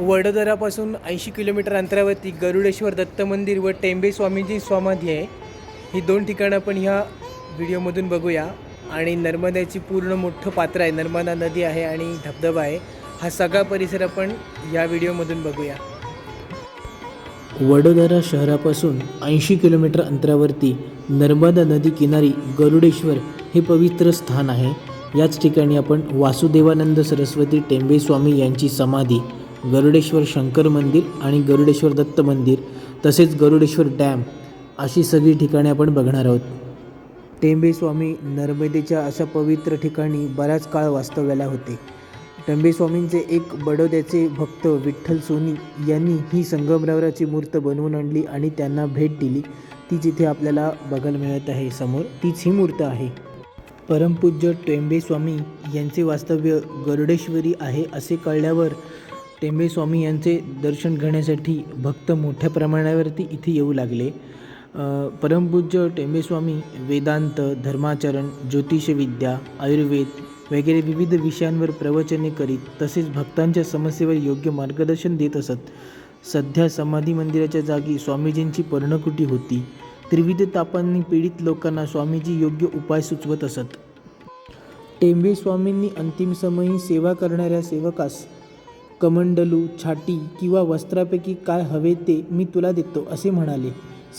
वडोदरापासून ऐंशी किलोमीटर अंतरावरती गरुडेश्वर दत्त मंदिर व टेंबे स्वामीजी समाधी आहे. ही दोन ठिकाणं आपण ह्या व्हिडिओमधून बघूया. आणि नर्मदाची पूर्ण मोठं पात्र आहे. नर्मदा नदी आहे आणि धबधबा आहे. हा सगळा परिसर आपण या व्हिडिओमधून बघूया. वडोदरा शहरापासून ऐंशी किलोमीटर अंतरावरती नर्मदा नदी किनारी गरुडेश्वर हे पवित्र स्थान आहे. याच ठिकाणी आपण वासुदेवानंद सरस्वती टेंबे स्वामी यांची समाधी गरुडेश्वर शंकर मंदिर आणि गरुडेश्वर दत्त मंदिर तसेच गरुडेश्वर डॅम अशी सगळी ठिकाणे आपण बघणार आहोत. टेंबेस्वामी नर्मदेच्या अशा पवित्र ठिकाणी बराच काळ वास्तव्याला होते. टेंबेस्वामींचे एक बडोद्याचे भक्त विठ्ठल सोनी यांनी ही संगमरवराची मूर्त बनवून आणली आणि त्यांना भेट दिली. ती जिथे आपल्याला बघायला मिळत आहे समोर तीच ही मूर्त आहे. परमपूज्य टेंबे स्वामी यांचे वास्तव्य गरुडेश्वरी आहे असे कळल्यावर टेंबे स्वामी यांचे दर्शन घेण्यासाठी भक्त मोठ्या प्रमाणावरती इथे येऊ लागले. अ, परमपूज्य टेंबेस्वामी वेदांत धर्माचरण ज्योतिषविद्या आयुर्वेद वगैरे विविध विषयांवर प्रवचने करीत तसेच भक्तांच्या समस्येवर योग्य मार्गदर्शन देत असत. सध्या समाधी मंदिराच्या जागी स्वामीजींची पर्णकुटी होती. त्रिविध तापांनी पीडित लोकांना स्वामीजी योग्य उपाय सुचवत असत. टेंबे स्वामींनी अंतिम समयी सेवा करणाऱ्या सेवकास कमंडलू छाटी किंवा वस्त्रापैकी काय हवे ते मी तुला देतो असे म्हणाले.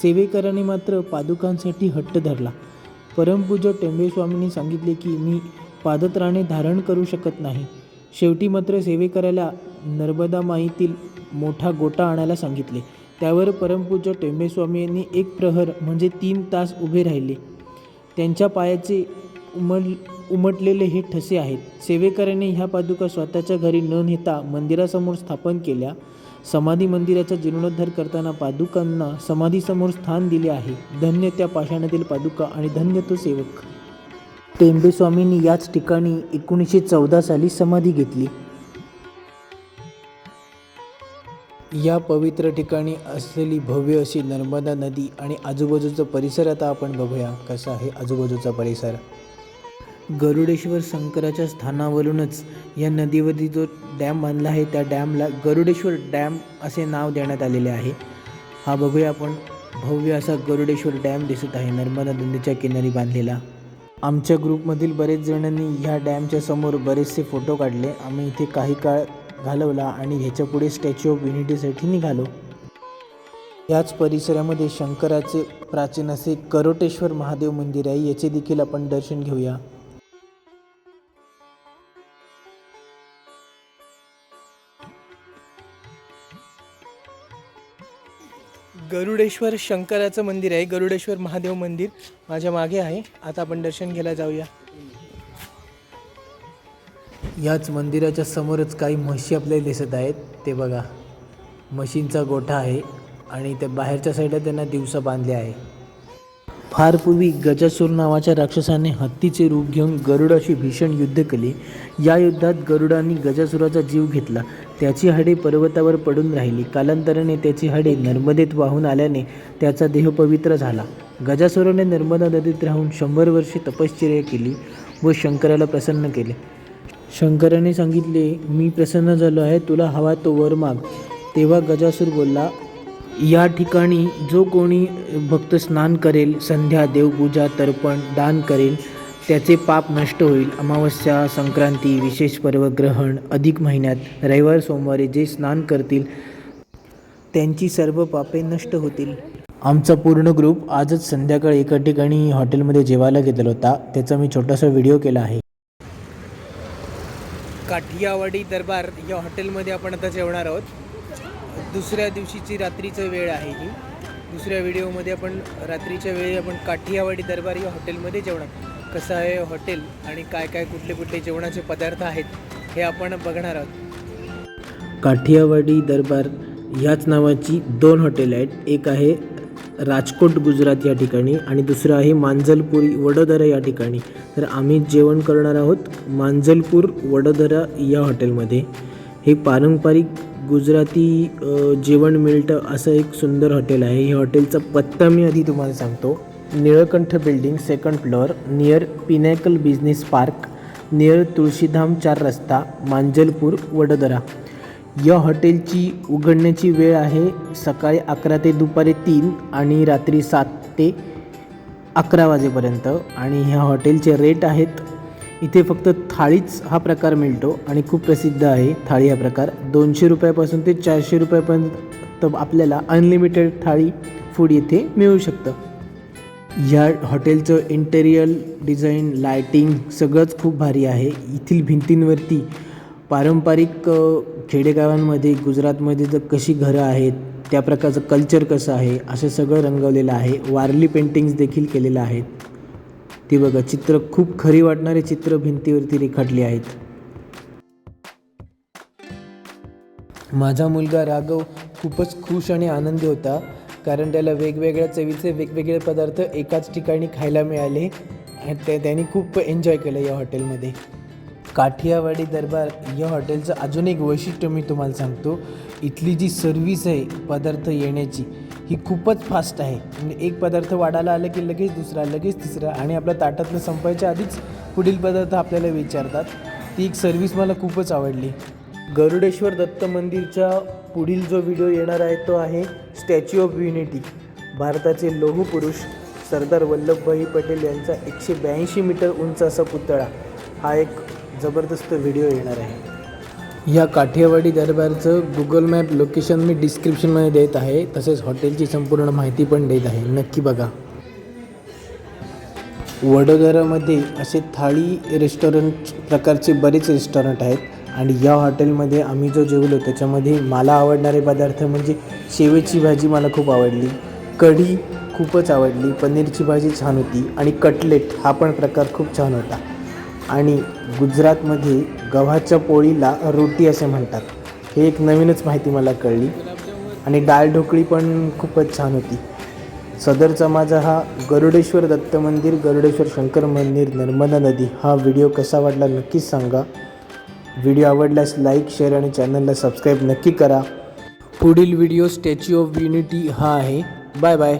सेवेकराने मात्र पादुकांसाठी हट्ट धरला. परमपूज्य टेंबे स्वामींनी सांगितले की मी पादत्राणे धारण करू शकत नाही. शेवटी मात्र सेवेकराला नर्मदा माईतील मोठा गोटा आणायला सांगितले. त्यावर परमपूज्य टेंबेस्वामी यांनी एक प्रहर म्हणजे तीन तास उभे राहिले. त्यांच्या पायाचे उमट उमटलेले हे ठसे आहेत. सेवेकराने ह्या पादुका स्वतःच्या घरी न नेता मंदिरासमोर स्थापन केल्या. समाधी मंदिराचा जीर्णोद्धार करताना पादुकांना समाधीसमोर स्थान दिले आहे. धन्य त्या पाषाणातील पादुका आणि धन्य तो सेवक. टेंबेस्वामींनी याच ठिकाणी एकोणीसशे चौदा साली समाधी घेतली. या पवित्र ठिकाणी असलेली भव्य अशी नर्मदा नदी आणि आजूबाजूचा परिसर आता आपण बघूया कसा आहे आजूबाजूचा परिसर. गरुडेश्वर शंकराच्या स्थानावरूनच या नदीवरती जो डॅम बांधला आहे त्या डॅमला गरुडेश्वर डॅम असे नाव देण्यात आलेले आहे. हा बघूया आपण. भव्य असा गरुडेश्वर डॅम दिसत आहे नर्मदा नदीच्या किनारी बांधलेला. आमच्या ग्रुपमधील बरेच जणांनी ह्या डॅमच्या समोर बरेचसे फोटो काढले. आम्ही इथे काही काळ घालवला आणि ह्याच्या पुढे स्टॅच्यू ऑफ युनिटीसाठी निघालो. याच परिसरामध्ये शंकराचे प्राचीन असे करोटेश्वर महादेव मंदिर आहे याचे देखील आपण दर्शन घेऊया. गरुडेश्वर शंकराचं मंदिर आहे गरुडेश्वर महादेव मंदिर माझ्या मागे आहे. आता आपण दर्शन घ्यायला जाऊया. याच मंदिराच्या समोरच काही म्हशी आपल्याला दिसत आहेत. ते बघा. म्हशींचा गोठा आहे आणि त्या बाहेरच्या साईडला त्यांना दिवसा बांधले आहे. फार पूर्वी गजासूर नावाच्या राक्षसाने हत्तीचे रूप घेऊन गरुडाशी भीषण युद्ध केले. या युद्धात गरुडाने गजासुराचा जीव घेतला. त्याची हाडे पर्वतावर पडून राहिली. कालांतराने त्याची हाडे नर्मदेत वाहून आल्याने त्याचा देह पवित्र झाला. गजासुराने नर्मदा नदीत राहून शंभर वर्षे तपश्चर्या केली व शंकराला प्रसन्न केले. शंकराने सांगितले मी प्रसन्न झालो आहे तुला हवा तो वर माग. तेव्हा गजासूर बोलला या ठिकाणी जो कोणी भक्त स्नान करेल संध्या देवपूजा तर्पण दान करेल त्याचे पाप नष्ट होईल. अमावस्या संक्रांती विशेष पर्व ग्रहण अधिक महिन्यात रविवार सोमवारी जे स्नान करतील त्यांची सर्व पापे नष्ट होतील. आमचा पूर्ण ग्रुप आजच संध्याकाळी एका ठिकाणी हॉटेलमध्ये जेवायला घेतला होता. त्याचा मी छोटासा व्हिडिओ केला आहे. काठियावाडी दरबार या हॉटेलमध्ये आपण आता जेवणार आहोत. दुसऱ्या दिवशीची रात्रीचं वेळ आहे ही. दुसऱ्या व्हिडिओमध्ये आपण रात्रीच्या वेळी आपण काठियावाडी दरबार या हॉटेलमध्ये जेवणार. कसं आहे हॉटेल आणि काय काय कुठले कुठले जेवणाचे पदार्थ आहेत हे आपण बघणार आहोत. काठियावाडी दरबार ह्याच नावाची दोन हॉटेल आहेत. एक आहे राजकोट गुजरात या ठिकाणी आणि दुसरं आहे मांजलपुरी वडोदरा या ठिकाणी. तर आम्ही जेवण करणार आहोत मांजलपूर वडोदरा या हॉटेलमध्ये. हे पारंपरिक गुजराती जेवण मिळतं असं एक सुंदर हॉटेल आहे. हे हॉटेलचा पत्ता मी आधी तुम्हाला सांगतो. Nilkanth building second floor near Pinnacle Business Park near Tulshidham चार रस्ता मांजलपूर वडोदरा. या हॉटेलची उघडण्याची वेळ आहे सकाळी अकरा ते दुपारी तीन आणि रात्री सात ते अकरा वाजेपर्यंत. आणि ह्या हॉटेलचे रेट आहेत इथे फक्त थाळीच हा प्रकार मिळतो आणि खूप प्रसिद्ध आहे. थाळी हा प्रकार दोनशे रुपयापासून ते चारशे रुपयापर्यंत आपल्याला अनलिमिटेड थाळी फूड येथे मिळू शकतं. या हॉटेलचं इंटेरियर डिझाईन लायटिंग सगळंच खूप भारी आहे. येथील भिंतींवरती पारंपरिक खेडेगावांमध्ये गुजरातमध्ये जर कशी घरं आहेत त्या प्रकारचं कल्चर कसं आहे असं सगळं रंगवलेलं आहे. वारली पेंटिंग्स देखील केलेलं आहेत. ती बघा चित्र खूप खरी वाटणारे चित्र भिंतीवरती रेखाटली आहेत. माझा मुलगा राघव खूपच खुश आणि आनंदी होता कारण त्याला वेगवेगळ्या चवीचे वेगवेगळे पदार्थ एकाच ठिकाणी खायला मिळाले. आणि ते त्यांनी खूप एन्जॉय केलं या हॉटेलमध्ये काठियावाडी दरबार या हॉटेलचं अजून एक वैशिष्ट्य मी तुम्हाला सांगतो. इथली जी सर्विस आहे पदार्थ येण्याची ही खूपच फास्ट आहे. म्हणजे एक पदार्थ वाढायला आलं की लगेच दुसरा लगेच तिसरा आणि आपल्या ताटातलं संपायच्या आधीच पुढील पदार्थ आपल्याला विचारतात. ती एक सर्विस मला खूपच आवडली. गरुडेश्वर दत्त मंदिरच्या पुढील जो व्हिडिओ येणार आहे तो आहे स्टॅच्यू ऑफ युनिटी भारताचे लोह पुरुष सरदार वल्लभभाई पटेल यांचा एकशे ब्याऐंशी मीटर उंच असा पुतळा. हा एक जबरदस्त व्हिडिओ येणार आहे. या काठियावाडी दरबारचं गुगल मॅप लोकेशन मी डिस्क्रिप्शनमध्ये देत आहे. तसेच हॉटेलची संपूर्ण माहिती पण देत आहे. नक्की बघा. वडोदरामध्ये असे थाळी रेस्टॉरंट प्रकारचे बरेच रेस्टॉरंट आहेत. आणि या हॉटेलमध्ये आम्ही जो जेवलो त्याच्यामध्ये मला आवडणारे पदार्थ म्हणजे शेवेची भाजी मला खूप आवडली. कढी खूपच आवडली. पनीरची भाजी छान होती. आणि कटलेट हा पण प्रकार खूप छान होता. आणि गुजरातमध्ये गव्हाच्या पोळीला रोटी असे म्हणतात. हे एक नवीनच माहिती मला कळली. आणि डाळ ढोकळी पण खूपच छान होती. सदरचा माझा हा गरुडेश्वर दत्त मंदिर गरुडेश्वर शंकर मंदिर नर्मदा नदी हा व्हिडिओ कसा वाटला नक्कीच सांगा. व्हिडिओ आवडल्यास लाईक शेअर आणि चॅनलला सबस्क्राईब नक्की करा. पुढील व्हिडिओ स्टॅच्यू ऑफ युनिटी हा आहे. Bye bye.